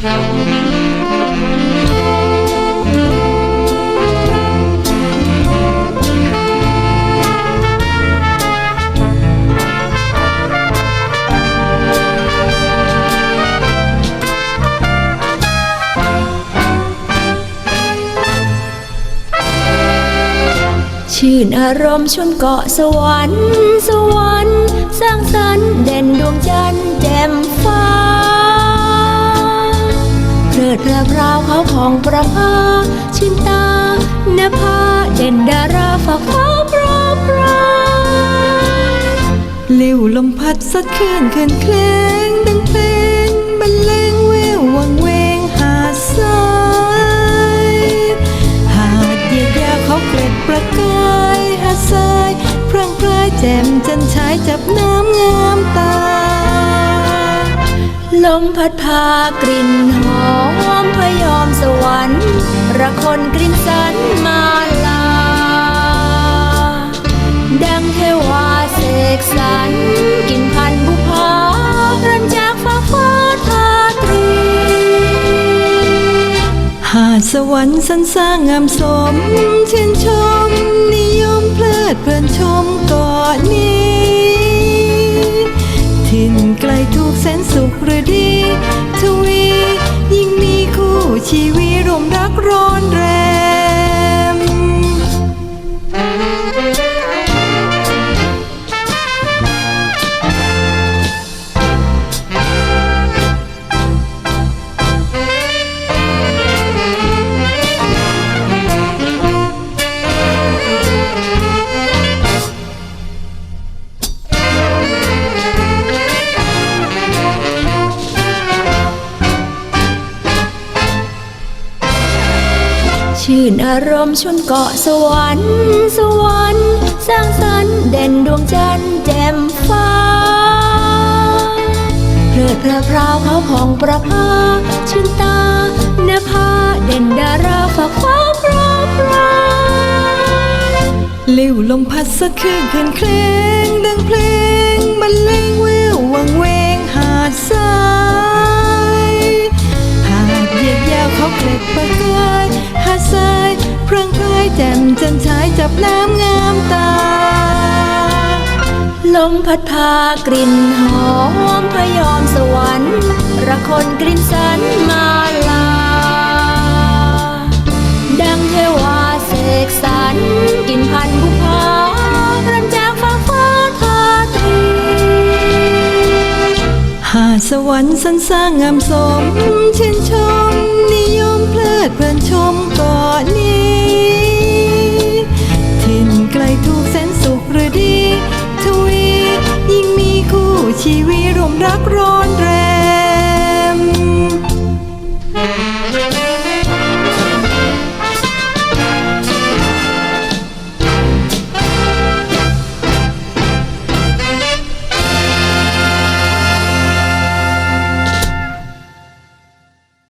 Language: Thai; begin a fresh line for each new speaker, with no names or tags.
ชื่นอารมณ์ชวนเกาะสวรรค์ สวรรค์ สร้างสรรค์เด่นดวงจันทร์แจ่มฟ้า ดเพลินพราวเขาของประภาชื่นตานภาเด่นดาราฝากฟ้าปรยปราย
เลี้ยวลมพัดสัดคลื่นคืนเคลงดังเพลงบรรเลงแวววังเวงหาดทรายหาดเยียดยาวเขาเกล็ดประกายหาดทรายพร่างพรายแจ่มจันฉายจับน้ ม
พัดพากลิ่นหอมพยอมสวรรค์ระคนกลิ่นสันมาลา ดังเทวาเสกสรรกลินพันบุพารันจากฟ้าฟ้าทาตรี
หาดสวรรค์สรรสร้างงามสมชื่นชม นิยมเพลิดเพลินชมก่อนนี้ ทวี ยิ่งมีคู่ชีวิตรวมรักร้อนแรง
ชื่นอารมณ์ชวนเกาะสวรรค์สวรรค์สร้างสรรค์เด่นดวงจันทร์แจ่มฟ้าเพลิดเพลินพราวเขาของประภาชื่นตาเนภาเด่นดาราฝากฟ้าโปรยปราย
เลี้วลมพัดสะคืนคืนเคลงดังเพลายแจ่มจันฉายจับน้ำงามตา
ลมพัดพากลิ่นหอมพยอมสวรรค์ระคนกลิ่นสันมาลา ดังเทวาเสกสรรกินพันบุพารันจากฟ้าฟ้าทาตรี
หาสวรรค์สรรสร้างงามสมชื่นชมนิยมเพลิดเพลินชมก่อนนี้ ชีวิตรวมรักรอ